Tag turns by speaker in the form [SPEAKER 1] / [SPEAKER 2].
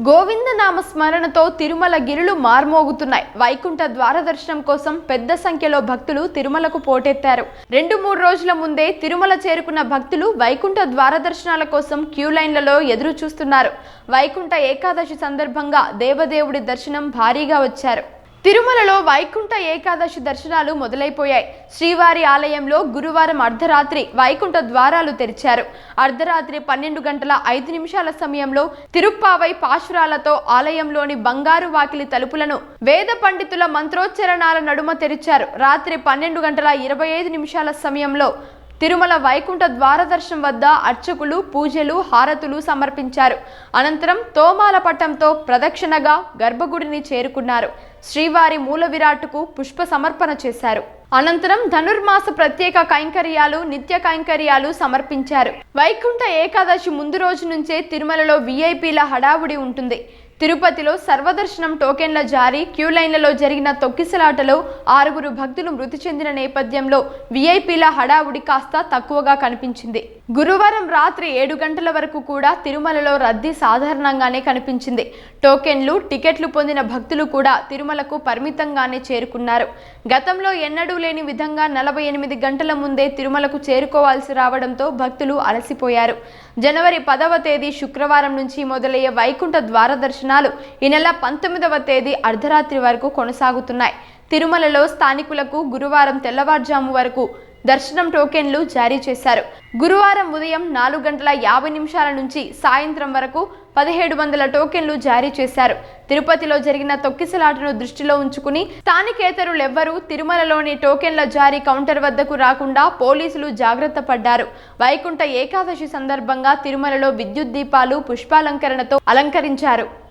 [SPEAKER 1] గోవింద నామ స్మరణతో తిరుమల గిరులు మార్మోగుతున్నాయి. వైకుంఠ ద్వార దర్శనం కోసం పెద్ద సంఖ్యలో భక్తులు తిరుమలకు పోటెత్తారు. రెండు మూడు రోజుల ముందే తిరుమల చేరుకున్న భక్తులు వైకుంఠ ద్వార దర్శనాల కోసం క్యూ లైన్లలో ఎదురు చూస్తున్నారు వైకుంఠ ఏకాదశి సందర్భంగా దేవదేవుడి దర్శనం భారీగా వచ్చారు. తిరుమలలో వైకుంఠ ఏకాదశి దర్శనాలు మొదలైపోయాయి. శ్రీవారి ఆలయంలో గురువారం అర్ధరాత్రి వైకుంఠ ద్వారాలు తెరిచారు. అర్ధరాత్రి పన్నెండు గంటల ఐదు నిమిషాల సమయంలో తిరుప్పావై పాశురాలతో ఆలయంలోని బంగారు వాకిలి తలుపులను వేద పండితుల మంత్రోచ్చరణాల నడుమ తెరిచారు. రాత్రి పన్నెండు గంటల ఇరవై ఐదు నిమిషాల సమయంలో తిరుమల వైకుంఠ ద్వారదర్శనం వద్ద అర్చకులు పూజలు హారతులు సమర్పించారు. అనంతరం తోమాల పట్టంతో ప్రదక్షిణగా గర్భగుడిని చేరుకున్నారు. శ్రీవారి మూల విరాట్కు పుష్ప సమర్పణ చేశారు. అనంతరం ధనుర్మాస ప్రత్యేక కైంకర్యాలు నిత్య కైంకర్యాలు సమర్పించారు. వైకుంఠ ఏకాదశి ముందు రోజు నుంచే తిరుమలలో విఐపీల హడావుడి ఉంటుంది. తిరుపతిలో సర్వదర్శనం టోకెన్ల జారీ క్యూ లైన్లలో జరిగిన తొక్కిసలాటలో ఆరుగురు భక్తులు మృతి చెందిన నేపథ్యంలో వీఐపీల హడావుడి కాస్త తక్కువగా కనిపించింది. గురువారం రాత్రి ఏడు గంటల వరకు కూడా తిరుమలలో రద్దీ సాధారణంగానే కనిపించింది. టోకెన్లు టికెట్లు పొందిన భక్తులు కూడా తిరుమలకు పరిమితంగానే చేరుకున్నారు. గతంలో ఎన్నడూ లేని విధంగా నలభై ఎనిమిది గంటల ముందే తిరుమలకు చేరుకోవాల్సి రావడంతో భక్తులు అలసిపోయారు. జనవరి పదవ తేదీ శుక్రవారం నుంచి మొదలయ్యే వైకుంఠ ద్వారదర్శనం దర్శనాలు ఈ నెల పంతొమ్మిదవ తేదీ అర్ధరాత్రి వరకు కొనసాగుతున్నాయి. తిరుమలలో స్థానికులకు గురువారం తెల్లవారుజాము వరకు దర్శనం టోకెన్లు జారీ చేశారు. గురువారం ఉదయం నాలుగు గంటల యాభై నిమిషాల నుంచి సాయంత్రం వరకు పదిహేడు వందల టోకెన్లు జారీ చేశారు. తిరుపతిలో జరిగిన తొక్కిసలాటను దృష్టిలో ఉంచుకుని స్థానికేతరులెవ్వరూ తిరుమలలోని టోకెన్ల జారీ కౌంటర్ వద్దకు రాకుండా పోలీసులు జాగ్రత్త పడ్డారు. వైకుంఠ ఏకాదశి సందర్భంగా తిరుమలలో విద్యుత్ దీపాలు పుష్పాలంకరణతో అలంకరించారు.